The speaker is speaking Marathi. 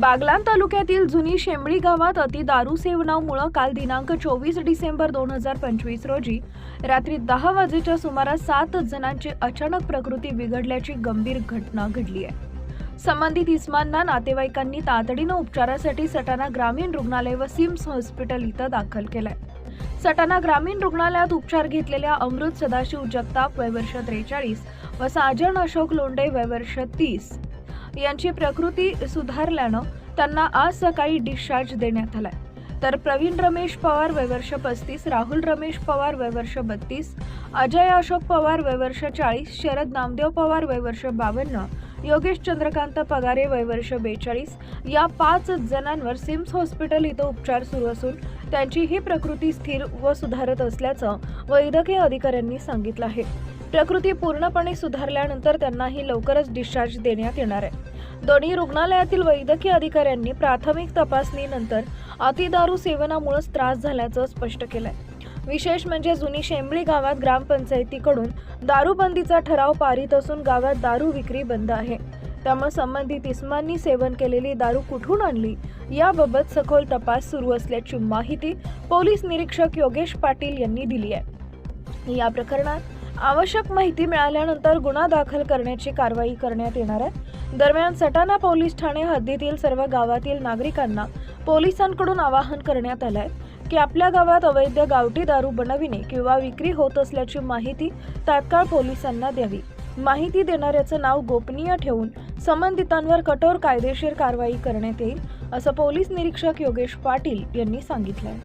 बागलान तालुक्यातील जुनी शेंबळी गावात अति दारू सेवनामुळं काल दिनांक चोवीस डिसेंबर दोन हजार पंचवीस रोजी रात्री दहा वाजेच्या सुमारास सात जणांची अचानक प्रकृती बिघडल्याची गंभीर घटना घडली आहे. संबंधित इस्मांना नातेवाईकांनी तातडीनं उपचारासाठी सटाणा ग्रामीण रुग्णालय व सिम्स हॉस्पिटल इथं दाखल केलंय. सटाणा ग्रामीण रुग्णालयात उपचार घेतलेल्या अमृत सदाशिव जगताप वय वर्ष त्रेचाळीस व साजन अशोक लोंडे वय वर्ष तीस. यांची प्रकृती सुधारल्यानं त्यांना आज सकाळी डिस्चार्ज देण्यात आलाय. तर प्रवीण रमेश पवार वयवर्ष पस्तीस राहुल रमेश पवार वयवर्ष बत्तीस अजय अशोक पवार वयवर्ष चाळीस शरद नामदेव पवार वयवर्ष बावन्न योगेश चंद्रकांत पगारे वयवर्ष बेचाळीस या पाच जणांवर सिम्स हॉस्पिटल इथं उपचार सुरू असून त्यांची ही प्रकृती स्थिर व सुधारत असल्याचं वैद्यकीय अधिकाऱ्यांनी सांगितलं आहे. प्रकृती पूर्णपणे सुधारल्यानंतर त्यांनाही लवकरच डिस्चार्ज देण्यात येणार आहे. दोन्ही रुग्णालयातील वैद्यकीय अधिकाऱ्यांनी प्राथमिक तपासणीनंतर अतिदारू सेवनामुळेच त्रास झाल्याचं स्पष्ट केलंय. विशेष म्हणजे जुनी शेंबळी गावात ग्रामपंचायतीकडून दारूबंदीचा ठराव पारित असून गावात दारू विक्री बंद आहे. त्यामुळे संबंधित इस्मांनी सेवन केलेली दारू कुठून आणली? याबाबत सखोल तपास सुरू असल्याची माहिती पोलीस निरीक्षक योगेश पाटील यांनी दिली आहे. या प्रकरणात आवश्यक माहिती मिळाल्यानंतर गुन्हा दाखल करण्याची कारवाई करण्यात येणार आहे. दरम्यान सटाणा पोलीस ठाणे हद्दीतील सर्व गावातील नागरिकांना पोलिसांकडून आवाहन करण्यात आलंय की आपल्या गावात अवैध गावठी दारू बनविणे किंवा विक्री होत असल्याची माहिती तात्काळ पोलिसांना द्यावी. माहिती देणाऱ्याचं नाव गोपनीय ठेवून संबंधितांवर कठोर कायदेशीर कारवाई करण्यात येईल असं पोलीस निरीक्षक योगेश पाटील यांनी सांगितलं